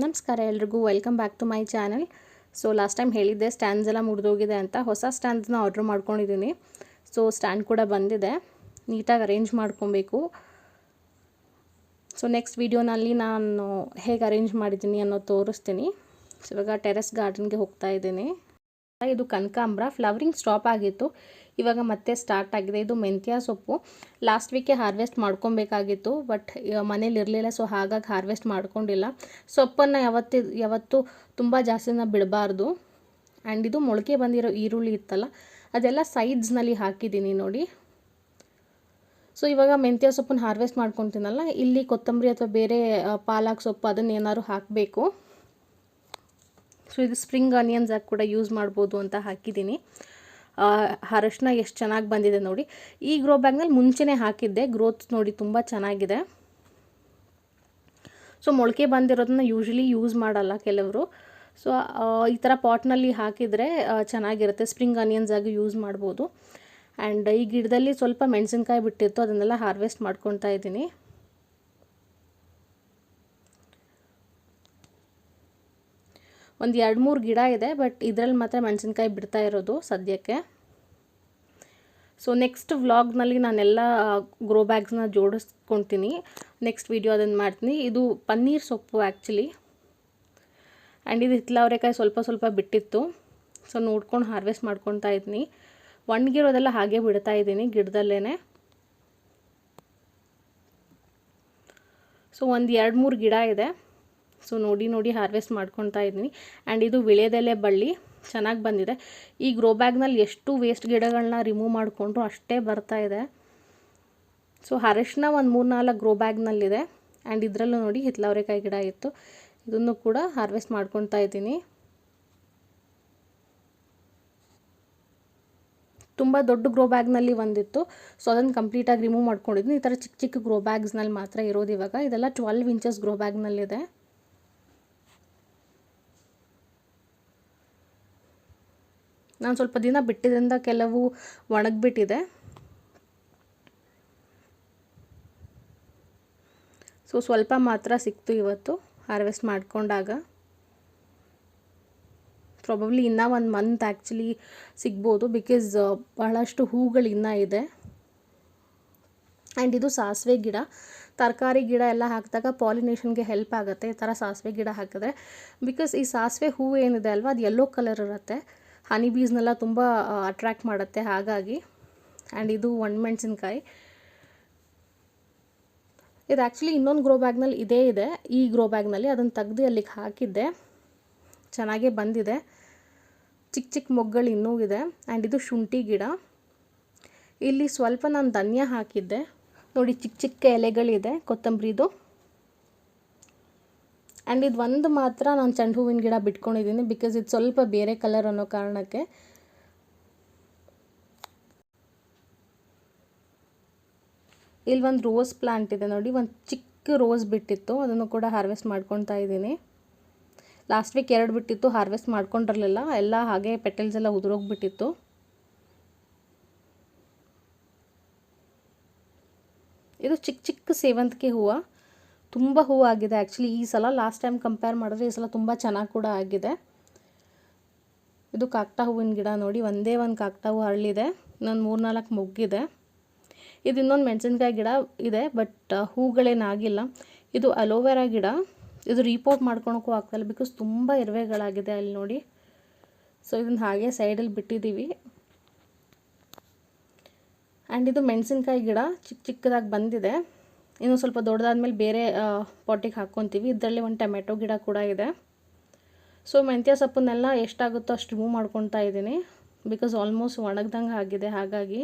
ನಮಸ್ಕಾರ ಎಲ್ರಿಗೂ welcome back to my channel so last time ಹೇಳಿದ್ದೆ ಸ್ಟ್ಯಾಂಡ್ಸ್ ಎಲ್ಲ ಮುರಿದೋಗಿದೆ ಅಂತ. ಹೊಸ ಸ್ಟ್ಯಾಂಡ್ಸ್ನ ಆರ್ಡ್ರ್ ಮಾಡ್ಕೊಂಡಿದ್ದೀನಿ ಸೊ ಸ್ಟ್ಯಾಂಡ್ ಕೂಡ ಬಂದಿದೆ. ನೀಟಾಗಿ ಅರೇಂಜ್ ಮಾಡ್ಕೊಬೇಕು. ಸೊ ನೆಕ್ಸ್ಟ್ ವೀಡಿಯೋನಲ್ಲಿ ನಾನು ಹೇಗೆ ಅರೇಂಜ್ ಮಾಡಿದ್ದೀನಿ ಅನ್ನೋದು ತೋರಿಸ್ತೀನಿ. ಸೊ ಇವಾಗ ಟೆರೆಸ್ ಗಾರ್ಡನ್ಗೆ ಹೋಗ್ತಾ ಇದ್ದೀನಿ. ಇದು ಕನಕಾಂಬ್ರ. ಫ್ಲವರಿಂಗ್ ಸ್ಟಾಪ್ ಆಗಿತ್ತು. ಇವಾಗ ಮತ್ತೆ ಸ್ಟಾರ್ಟ್ ಆಗಿದೆ. ಇದು ಮೆಂತ್ಯ ಸೊಪ್ಪು. ಲಾಸ್ಟ್ ವೀಕೆ ಹಾರ್ವೆಸ್ಟ್ ಮಾಡ್ಕೊಬೇಕಾಗಿತ್ತು ಬಟ್ ಮನೇಲಿ ಇರಲಿಲ್ಲ ಸೊ ಹಾಗಾಗಿ ಹಾರ್ವೆಸ್ಟ್ ಮಾಡ್ಕೊಂಡಿಲ್ಲ. ಸೊಪ್ಪನ್ನು ಯಾವತ್ತಿ, ಯಾವತ್ತು ತುಂಬ ಜಾಸ್ತಿನ ಬಿಡಬಾರ್ದು. ಆ್ಯಂಡ್ ಇದು ಮೊಳಕೆ ಬಂದಿರೋ ಈರುಳ್ಳಿ ಇತ್ತಲ್ಲ, ಅದೆಲ್ಲ ಸೈಡ್ಸ್ನಲ್ಲಿ ಹಾಕಿದ್ದೀನಿ ನೋಡಿ. ಸೊ ಇವಾಗ ಮೆಂತ್ಯ ಸೊಪ್ಪನ್ನು ಹಾರ್ವೆಸ್ಟ್ ಮಾಡ್ಕೊತೀನಲ್ಲ, ಇಲ್ಲಿ ಕೊತ್ತಂಬರಿ ಅಥವಾ ಬೇರೆ ಪಾಲಕ್ ಸೊಪ್ಪು ಅದನ್ನು ಏನಾದ್ರು ಹಾಕಬೇಕು. ಸೊ ಇದು ಸ್ಪ್ರಿಂಗ್ ಆನಿಯನ್ಸ್ ಆಗಿ ಕೂಡ ಯೂಸ್ ಮಾಡ್ಬೋದು ಅಂತ ಹಾಕಿದ್ದೀನಿ. ಅರಶಿನ ಎಷ್ಟು ಚೆನ್ನಾಗಿ ಬಂದಿದೆ ನೋಡಿ. ಈ ಗ್ರೋ ಬ್ಯಾಗ್ನಲ್ಲಿ ಮುಂಚೆನೇ ಹಾಕಿದ್ದೆ. ಗ್ರೋತ್ ನೋಡಿ ತುಂಬ ಚೆನ್ನಾಗಿದೆ. ಸೊ ಮೊಳಕೆ ಬಂದಿರೋದನ್ನ ಯೂಶ್ವಲಿ ಯೂಸ್ ಮಾಡಲ್ಲ ಕೆಲವರು. ಸೊ ಈ ಥರ ಪಾಟ್ನಲ್ಲಿ ಹಾಕಿದರೆ ಚೆನ್ನಾಗಿರುತ್ತೆ. ಸ್ಪ್ರಿಂಗ್ ಆನಿಯನ್ಸ್ ಆಗಿ ಯೂಸ್ ಮಾಡ್ಬೋದು. ಆ್ಯಂಡ್ ಈ ಗಿಡದಲ್ಲಿ ಸ್ವಲ್ಪ ಮೆಣಸಿನ್ಕಾಯಿ ಬಿಟ್ಟಿತ್ತು. ಅದನ್ನೆಲ್ಲ ಹಾರ್ವೆಸ್ಟ್ ಮಾಡ್ಕೊತಾ ಇದ್ದೀನಿ. ಒಂದು ಎರಡು ಮೂರು ಗಿಡ ಇದೆ ಬಟ್ ಇದರಲ್ಲಿ ಮಾತ್ರ ಮೆಣಸಿನ್ಕಾಯಿ ಬಿಡ್ತಾ ಇರೋದು ಸದ್ಯಕ್ಕೆ. ಸೊ ನೆಕ್ಸ್ಟ್ ವ್ಲಾಗ್ನಲ್ಲಿ ನಾನೆಲ್ಲ ಗ್ರೋ ಬ್ಯಾಗ್ಸ್ನ ಜೋಡಿಸ್ಕೊತೀನಿ. ನೆಕ್ಸ್ಟ್ ವೀಡಿಯೋ ಅದನ್ನು ಮಾಡ್ತೀನಿ. ಇದು ಪನ್ನೀರ್ ಸೊಪ್ಪು ಆ್ಯಕ್ಚುಲಿ ಆ್ಯಂಡ್ ಇದು ಹಿತ್ತಲವರೆಕಾಯಿ ಸ್ವಲ್ಪ ಸ್ವಲ್ಪ ಬಿಟ್ಟಿತ್ತು. ಸೊ ನೋಡ್ಕೊಂಡು ಹಾರ್ವೆಸ್ಟ್ ಮಾಡ್ಕೊತಾ ಇದ್ದೀನಿ ಒಣಗಿರೋದೆಲ್ಲ ಹಾಗೆ ಬಿಡ್ತಾ ಇದ್ದೀನಿ ಗಿಡದಲ್ಲೇ ಸೊ ಒಂದು ಎರಡು ಮೂರು ಗಿಡ ಇದೆ. ಸೊ ನೋಡಿ ನೋಡಿ ಹಾರ್ವೆಸ್ಟ್ ಮಾಡ್ಕೊತಾ ಇದ್ದೀನಿ. ಆ್ಯಂಡ್ ಇದು ವಿಳೆದೆಲೆ ಬಳ್ಳಿ ಚೆನ್ನಾಗಿ ಬಂದಿದೆ. ಈ ಗ್ರೋ ಬ್ಯಾಗ್ನಲ್ಲಿ ಎಷ್ಟು ವೇಸ್ಟ್ ಗಿಡಗಳನ್ನ ರಿಮೂವ್ ಮಾಡಿಕೊಂಡ್ರು ಅಷ್ಟೇ ಬರ್ತಾ ಇದೆ. ಸೊ ಹರಶಿನ ಒಂದು ಮೂರು ನಾಲ್ಕು ಗ್ರೋ ಬ್ಯಾಗ್ನಲ್ಲಿದೆ ಆ್ಯಂಡ್ ಇದರಲ್ಲೂ ನೋಡಿ ಹಿತ್ಲವರೆಕಾಯಿ ಗಿಡ ಇತ್ತು. ಇದನ್ನು ಕೂಡ ಹಾರ್ವೆಸ್ಟ್ ಮಾಡ್ಕೊತಾ ಇದ್ದೀನಿ. ತುಂಬ ದೊಡ್ಡ ಗ್ರೋ ಬ್ಯಾಗ್ನಲ್ಲಿ ಒಂದಿತ್ತು. ಸೊ ಅದನ್ನು ಕಂಪ್ಲೀಟಾಗಿ ರಿಮೂವ್ ಮಾಡ್ಕೊಂಡಿದ್ದೀನಿ. ಈ ಥರ ಚಿಕ್ಕ ಚಿಕ್ಕ ಗ್ರೋ ಬ್ಯಾಗ್ಸ್ನಲ್ಲಿ ಮಾತ್ರ ಇರೋದು ಇವಾಗ. ಇದೆಲ್ಲ ಟ್ವೆಲ್ವ್ ಇಂಚಸ್ ಗ್ರೋ ಬ್ಯಾಗ್ನಲ್ಲಿದೆ ನಾನು ಸ್ವಲ್ಪ ದಿನ ಬಿಟ್ಟಿದ್ದರಿಂದ ಕೆಲವು ಒಣಗಿಬಿಟ್ಟಿದೆ. ಸೊ ಸ್ವಲ್ಪ ಮಾತ್ರ ಸಿಕ್ತು ಇವತ್ತು, ಹಾರ್ವೆಸ್ಟ್ ಮಾಡಿಕೊಂಡಾಗ. ಪ್ರಾಬಬ್ಲಿ ಇನ್ನೂ ಒಂದು ಮಂತ್ ಆ್ಯಕ್ಚುಲಿ ಸಿಗ್ಬೋದು ಬಿಕಾಸ್ ಬಹಳಷ್ಟು ಹೂಗಳು ಇನ್ನೂ ಇದೆ. ಆ್ಯಂಡ್ ಇದು ಸಾಸಿವೆ ಗಿಡ. ತರಕಾರಿ ಗಿಡ ಎಲ್ಲ ಹಾಕಿದಾಗ ಪಾಲಿನೇಷನ್ಗೆ ಹೆಲ್ಪ್ ಆಗುತ್ತೆ, ಈ ಥರ ಸಾಸಿವೆ ಗಿಡ ಹಾಕಿದ್ರೆ. ಬಿಕಾಸ್ ಈ ಸಾಸಿವೆ ಹೂವು ಏನಿದೆ ಅಲ್ವಾ, ಅದು ಯೆಲ್ಲೋ ಕಲರ್ ಇರುತ್ತೆ. ಹನಿ ಬೀಸ್ನೆಲ್ಲ ತುಂಬ ಅಟ್ರ್ಯಾಕ್ಟ್ ಮಾಡುತ್ತೆ. ಹಾಗಾಗಿ ಆ್ಯಂಡ್ ಇದು ಒಣಮೆಣ್ಸಿನ್ಕಾಯಿ ಇದು ಆ್ಯಕ್ಚುಲಿ ಇನ್ನೊಂದು ಗ್ರೋ ಬ್ಯಾಗ್ನಲ್ಲಿ ಇದೇ ಇದೆ. ಈ ಗ್ರೋ ಬ್ಯಾಗ್ನಲ್ಲಿ ಅದನ್ನು ತೆಗ್ದು ಅಲ್ಲಿಗೆ ಹಾಕಿದ್ದೆ. ಚೆನ್ನಾಗೇ ಬಂದಿದೆ. ಚಿಕ್ಕ ಚಿಕ್ಕ ಮೊಗ್ಗಳು ಇನ್ನೂ ಇದೆ. ಆ್ಯಂಡ್ ಇದು ಶುಂಠಿ ಗಿಡ. ಇಲ್ಲಿ ಸ್ವಲ್ಪ ನಾನು ಧನ್ಯ ಹಾಕಿದ್ದೆ. ನೋಡಿ ಚಿಕ್ಕ ಚಿಕ್ಕ ಎಲೆಗಳಿದೆ, ಕೊತ್ತಂಬರಿದು. ಆ್ಯಂಡ್ ಇದು ಒಂದು ಮಾತ್ರ ನಾನು ಚೆಂಡು ಹೂವಿನ ಗಿಡ ಬಿಟ್ಕೊಂಡಿದ್ದೀನಿ ಬಿಕಾಸ್ ಇದು ಸ್ವಲ್ಪ ಬೇರೆ ಕಲರ್ ಅನ್ನೋ ಕಾರಣಕ್ಕೆ. ಇಲ್ಲಿ ಒಂದು ರೋಸ್ ಪ್ಲ್ಯಾಂಟ್ ಇದೆ ನೋಡಿ, ಒಂದು ಚಿಕ್ಕ ರೋಸ್ ಬಿಟ್ಟಿತ್ತು, ಅದನ್ನು ಕೂಡ ಹಾರ್ವೆಸ್ಟ್ ಮಾಡ್ಕೊತಾ ಇದ್ದೀನಿ. ಲಾಸ್ಟ್ ವೀಕ್ ಎರಡು ಬಿಟ್ಟಿತ್ತು ಹಾರ್ವೆಸ್ಟ್ ಮಾಡ್ಕೊಂಡಿರಲಿಲ್ಲ, ಎಲ್ಲ ಹಾಗೆ ಪೆಟಲ್ಸ್ ಎಲ್ಲ ಉದುರೋಗ್ಬಿಟ್ಟಿತ್ತು. ಇದು ಚಿಕ್ಕ ಚಿಕ್ಕ ಸೇವಂತಿಗೆ ಹೂವು. ತುಂಬ ಹೂವು ಆಗಿದೆ ಆ್ಯಕ್ಚುಲಿ ಈ ಸಲ ಲಾಸ್ಟ್ ಟೈಮ್ ಕಂಪೇರ್ ಮಾಡಿದ್ರೆ ಈ ಸಲ ತುಂಬ ಚೆನ್ನಾಗಿ ಕೂಡ ಆಗಿದೆ. ಇದು ಕಾಕ್ಟಾ ಹೂವಿನ ಗಿಡ ನೋಡಿ, ಒಂದೇ ಒಂದು ಕಾಕ್ಟಾ ಹೂವು ಅರಳಿದೆ ಇನ್ನೊಂದು ಮೂರು ನಾಲ್ಕು ಮೊಗ್ಗಿದೆ. ಇದು ಇನ್ನೊಂದು ಮೆಣಸಿನ್ಕಾಯಿ ಗಿಡ ಇದೆ ಬಟ್ ಹೂಗಳೇನಾಗಿಲ್ಲ. ಇದು ಅಲೋವೆರಾ ಗಿಡ. ಇದು ರೀಪೋರ್ಟ್ ಮಾಡ್ಕೊಳಕ್ಕೂ ಆಗ್ತಾಯಿಲ್ಲ ಬಿಕಾಸ್ ತುಂಬ ಇರುವೆಗಳಾಗಿದೆ ಅಲ್ಲಿ ನೋಡಿ. ಸೊ ಇದನ್ನು ಹಾಗೆ ಸೈಡಲ್ಲಿ ಬಿಟ್ಟಿದ್ದೀವಿ. ಆ್ಯಂಡ್ ಇದು ಮೆಣಸಿನ್ಕಾಯಿ ಗಿಡ ಚಿಕ್ಕ ಚಿಕ್ಕದಾಗಿ ಬಂದಿದೆ. ಇನ್ನು ಸ್ವಲ್ಪ ದೊಡ್ಡದಾದ್ಮೇಲೆ ಬೇರೆ ಪಾಟಿಗೆ ಹಾಕ್ಕೊತೀವಿ. ಇದರಲ್ಲಿ ಒಂದು ಟೊಮೆಟೊ ಗಿಡ ಕೂಡ ಇದೆ. ಸೊ ಮೆಂತ್ಯ ಸೊಪ್ಪನ್ನೆಲ್ಲ ಎಷ್ಟಾಗುತ್ತೋ ಅಷ್ಟು ರಿಮೂವ್ ಮಾಡ್ಕೊತಾ ಇದ್ದೀನಿ. ಬಿಕಾಸ್ ಆಲ್ಮೋಸ್ಟ್ ಒಣಗ್ದಂಗೆ ಆಗಿದೆ, ಹಾಗಾಗಿ.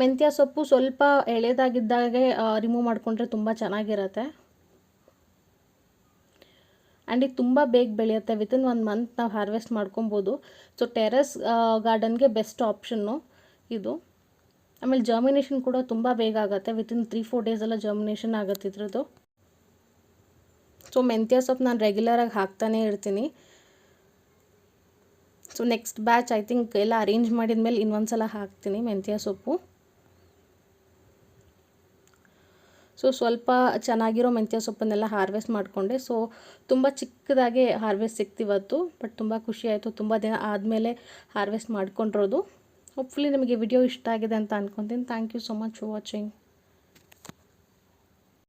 ಮೆಂತ್ಯ ಸೊಪ್ಪು ಸ್ವಲ್ಪ ಎಳೆದಾಗಿದ್ದಾಗೆ ರಿಮೂವ್ ಮಾಡಿಕೊಂಡ್ರೆ ತುಂಬ ಚೆನ್ನಾಗಿರತ್ತೆ. ಆ್ಯಂಡ್ ಇದು ತುಂಬ ಬೇಗ ಬೆಳೆಯುತ್ತೆ. ವಿತಿನ್ ಒಂದು ಮಂತ್ ನಾವು ಹಾರ್ವೆಸ್ಟ್ ಮಾಡ್ಕೊಬೋದು. ಸೊ ಟೆರೆಸ್ ಗಾರ್ಡನ್ಗೆ ಬೆಸ್ಟ್ ಆಪ್ಷನ್ನು ಇದು. ಆಮೇಲೆ ಜರ್ಮಿನೇಷನ್ ಕೂಡ ತುಂಬ ಬೇಗ ಆಗುತ್ತೆ. ವಿತಿನ್ ತ್ರೀ ಫೋರ್ ಡೇಸೆಲ್ಲ ಜರ್ಮಿನೇಷನ್ ಆಗುತ್ತೆ ಇದ್ರದ್ದು. ಸೊ ಮೆಂತ್ಯ ಸೊಪ್ಪು ನಾನು ರೆಗ್ಯುಲರಾಗಿ ಹಾಕ್ತಾನೇ ಇರ್ತೀನಿ. So next batch I think ಎಲ್ಲ ಅರೇಂಜ್ ಮಾಡಿದ ಮೇಲೆ ಇನ್ನೊಂದು ಸಲ ಹಾಕ್ತೀನಿ ಮೆಂತ್ಯ ಸೊಪ್ಪು. ಸೊ ಸ್ವಲ್ಪ ಚೆನ್ನಾಗಿರೋ ಮೆಂತ್ಯ ಸೊಪ್ಪನ್ನೆಲ್ಲ ಹಾರ್ವೆಸ್ಟ್ ಮಾಡಿಕೊಂಡೆ. ಸೊ ತುಂಬ ಚಿಕ್ಕದಾಗೆ ಹಾರ್ವೆಸ್ಟ್ ಸಿಕ್ತಿವತ್ತು ಬಟ್ ತುಂಬ ಖುಷಿ ಆಯಿತು. ತುಂಬ ದಿನ ಆದಮೇಲೆ ಹಾರ್ವೆಸ್ಟ್ ಮಾಡ್ಕೊಂಡಿರೋದು. ಹೋಪ್ಫುಲಿ ನಿಮಗೆ ವಿಡಿಯೋ ಇಷ್ಟ ಆಗಿದೆ ಅಂತ ಅನ್ಕೊತೀನಿ. Thank you so much for watching